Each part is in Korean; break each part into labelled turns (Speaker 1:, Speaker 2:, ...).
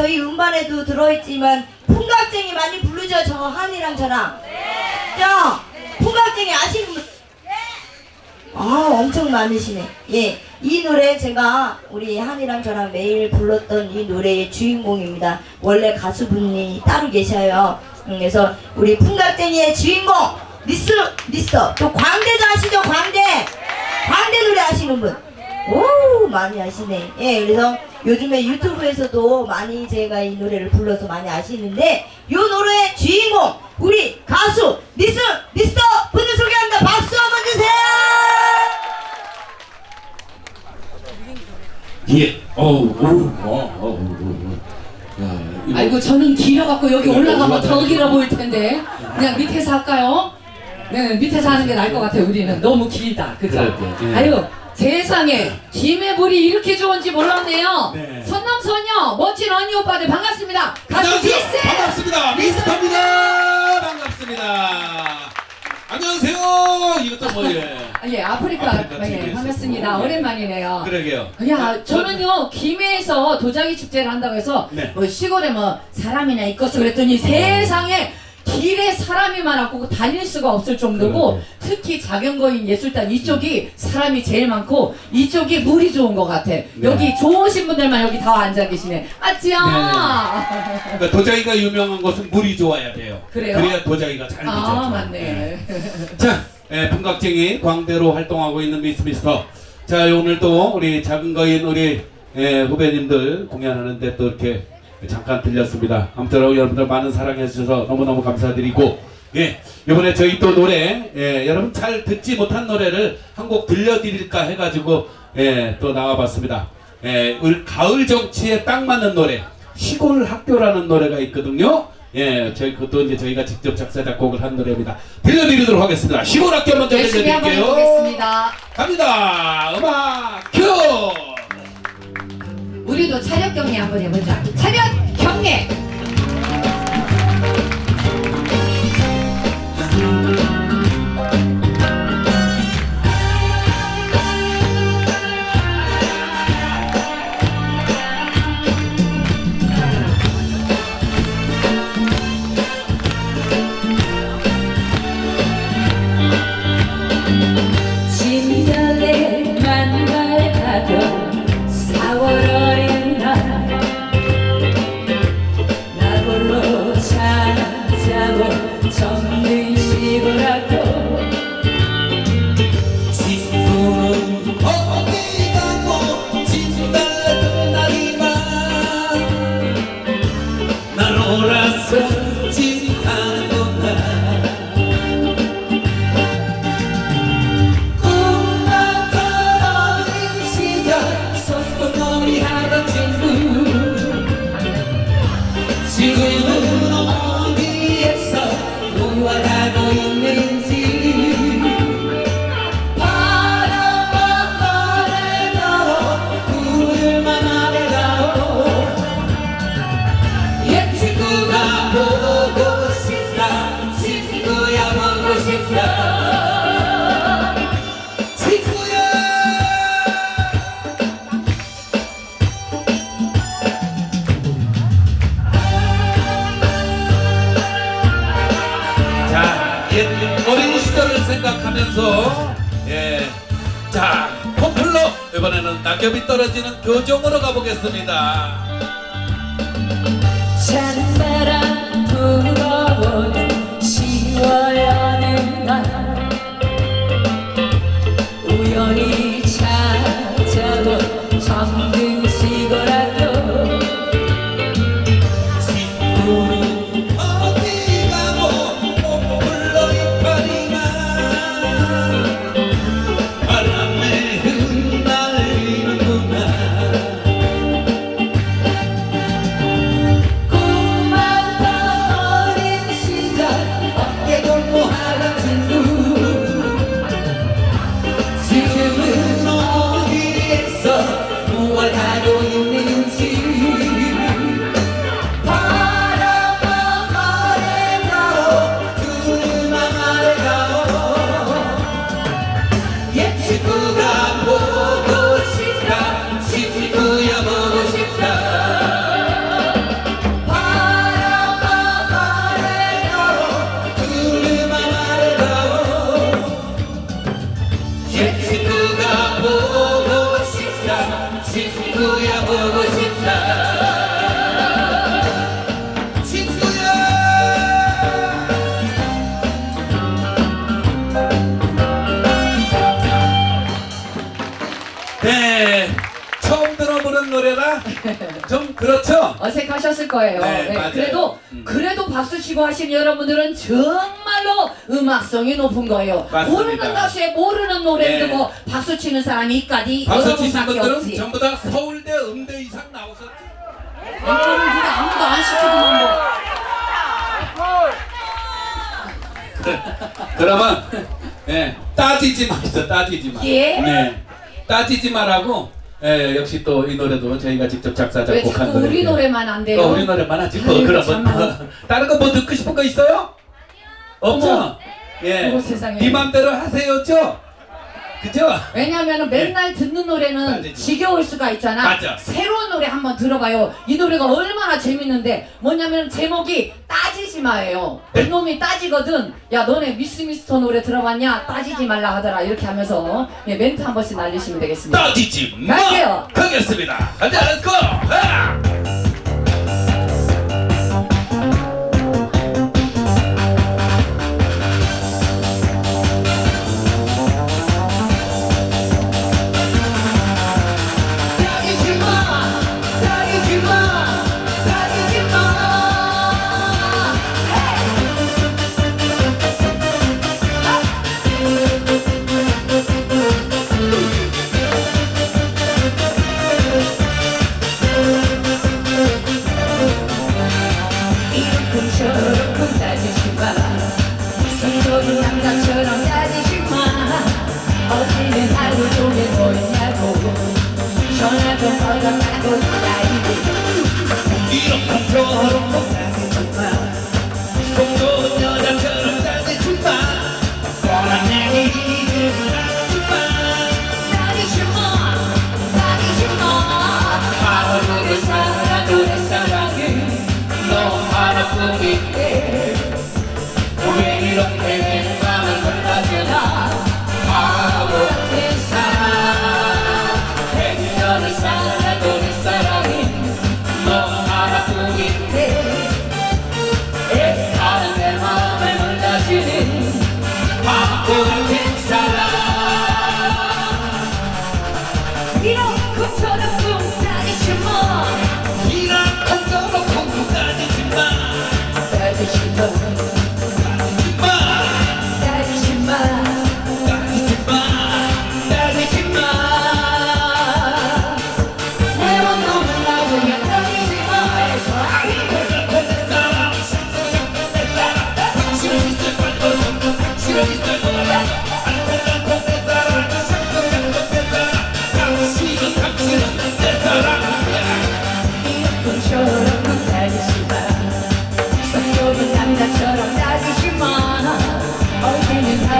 Speaker 1: 저희 음반에도 들어있지만 풍각쟁이 많이 부르죠 저 한이랑 저랑. 저 풍각쟁이 아시는 분? 아 엄청 많으시네. 예 이 노래 제가 우리 한이랑 저랑 매일 불렀던 이 노래의 주인공입니다. 원래 가수분이 따로 계셔요. 음, 그래서 우리 풍각쟁이의 주인공 미스 미스터. 또 광대도 아시죠 광대? 광대 노래 아시는 분? 오 많이 아시네. 예, 그래서 요즘에 유튜브에서도 많이 제가 이 노래를 불러서 많이 아시는데 이 노래의 주인공 우리 가수 미스 미스터 분을 소개합니다. 박수 한번 주세요.
Speaker 2: 예. 어우, 어우, 어, 어우, 어우. 야, 이거
Speaker 3: 아이고 저는 길어갖고 여기
Speaker 2: 네,
Speaker 3: 올라가면 더. 길어 보일 텐데 그냥 밑에서 할까요? 네 밑에서 하는 게 나을 것 같아요 우리는 너무 길다 그죠?
Speaker 2: 그럴게요. 예.
Speaker 3: 아유 세상에 김의 볼이 이렇게 좋은지 몰랐네요
Speaker 2: 네.
Speaker 3: 선남선녀 멋진 언니 오빠들 반갑습니다 가수
Speaker 2: 안녕하세요.
Speaker 3: 디스
Speaker 2: 반갑습니다. 미스터입니다. 반갑습니다. 안녕하세요. 이것도 뭐예요?
Speaker 3: 아, 예 아프리카,
Speaker 2: 아프리카
Speaker 3: 예,
Speaker 2: TV에서
Speaker 3: 반갑습니다
Speaker 2: 또, 예.
Speaker 3: 오랜만이네요
Speaker 2: 그러게요.
Speaker 3: 야, 저는요 김해에서 도자기 축제를 한다고 해서
Speaker 2: 네.
Speaker 3: 뭐 시골에 뭐 사람이나 있겠어 그랬더니 세상에 길에 사람이 많았고 다닐 수가 없을 정도고
Speaker 2: 그러게.
Speaker 3: 특히 작은거인 예술단 이쪽이 사람이 제일 많고 이쪽이 물이 좋은 것 같아. 여기 좋으신 분들만 여기 다 앉아 계시네. 맞지요?
Speaker 2: 그러니까 도자기가 유명한 것은 물이 좋아야 돼요.
Speaker 3: 그래요?
Speaker 2: 그래야 도자기가 잘 되죠.
Speaker 3: 아 맞네.
Speaker 2: 자, 예, 풍각쟁이 광대로 활동하고 있는 미스 미스터. 자, 오늘 또 우리 작은 거인 우리 예, 후배님들 공연하는데 또 이렇게 잠깐 들렸습니다. 아무튼 여러분들 많은 사랑해 주셔서 너무너무 감사드리고 예, 이번에 저희 또 노래 예, 여러분 잘 듣지 못한 노래를 한 곡 들려드릴까 해가지고 예, 또 나와봤습니다. 예, 가을 정치에 딱 맞는 노래 시골 학교라는 노래가 있거든요. 예, 저희 그것도 이제 저희가 직접 작사 작곡을 한 노래입니다. 들려드리도록 하겠습니다. 시골 학교 먼저 들려드릴게요. 갑니다. 음악 큐.
Speaker 3: 우리도 차렷 경례 한번 해보자. 차렷 경례.
Speaker 2: 생각하면서 예, 자 포플러 이번에는 낙엽이 떨어지는 교정으로 가보겠습니다.
Speaker 3: 찬바람 불어오는 10월 어느 날
Speaker 2: 네 처음 들어보는 노래라 좀 그렇죠?
Speaker 3: 어색하셨을 거예요.
Speaker 2: 네,
Speaker 3: 네,
Speaker 2: 맞아요.
Speaker 3: 그래도
Speaker 2: 음.
Speaker 3: 그래도 박수 치고 하신 여러분들은 정말로 음악성이 높은 거예요.
Speaker 2: 맞습니다.
Speaker 3: 모르는 가수에 모르는 노래를
Speaker 2: 네.
Speaker 3: 뭐 박수 치는 사람이 있까지
Speaker 2: 박수 치신
Speaker 3: 여러분밖에
Speaker 2: 분들은
Speaker 3: 없지.
Speaker 2: 전부 다 서울대 음대 이상 나오셨죠?
Speaker 3: 이거를 누가 아무도 안 시키더만 뭐.
Speaker 2: 그러면 예, 따지지 마시죠 따지지 마.
Speaker 3: 예?
Speaker 2: 네, 따지지 마라고 예, 역시 또 이 노래도 저희가 직접 작사
Speaker 3: 왜
Speaker 2: 작곡한
Speaker 3: 자꾸 우리. 노래만 안 돼요?
Speaker 2: 또 우리 노래만 하지 뭐 그러면
Speaker 3: 참나.
Speaker 2: 다른 거 뭐 듣고 싶은 거 있어요? 없죠? 예,
Speaker 3: 어머, 세상에.
Speaker 2: 네 맘대로 하세요죠? 그죠?
Speaker 3: 왜냐하면 맨날 듣는 노래는
Speaker 2: 네. 맞아요.
Speaker 3: 지겨울 수가 있잖아.
Speaker 2: 맞아.
Speaker 3: 새로운 노래 한번 들어봐요. 이 노래가 얼마나 재밌는데 뭐냐면 제목이 따지지 마예요.
Speaker 2: 네.
Speaker 3: 그놈이 따지거든. 야 너네 미스 미스터 노래 들어봤냐? 따지지 말라 하더라. 이렇게 하면서 예, 멘트 한 번씩 날리시면 되겠습니다.
Speaker 2: 따지지 마!
Speaker 3: 갈게요.
Speaker 2: 가겠습니다 가자 렛츠고!
Speaker 3: 저렇게 따지지 마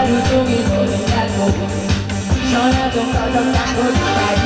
Speaker 3: 하루 종일 모른다고 전화 좀 꺼졌다고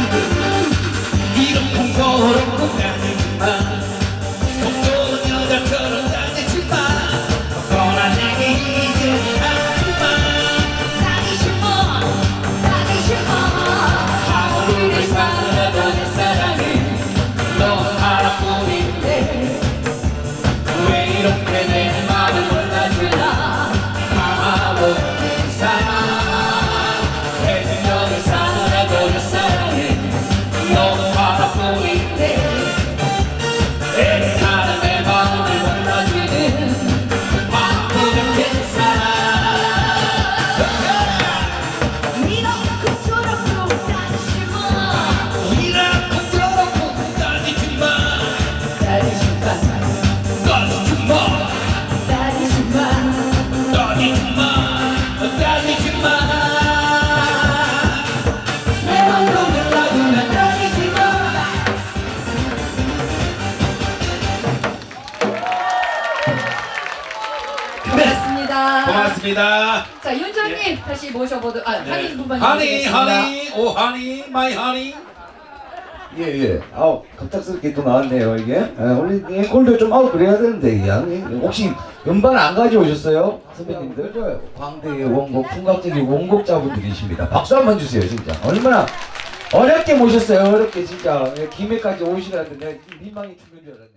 Speaker 3: 고맙습니다. 자, 윤정님 다시 모셔보도록, 아, 한인 분만
Speaker 2: 하니. 하니 오 하니 마이 하니
Speaker 4: 예, 예. 아우, 갑작스럽게 또 나왔네요, 이게. 예, 원래 이 꼴도 좀 아우, 그래야 되는데, 이게. 아니, 혹시 음반 안 가져오셨어요? 선배님들? 저 광대의 원곡, 풍각적인 원곡자분들이십니다. 박수 한 번 주세요, 진짜. 얼마나 어렵게 모셨어요. 어렵게 진짜. 예, 김해까지 오시라는데 민망히 죽는 줄 알았네.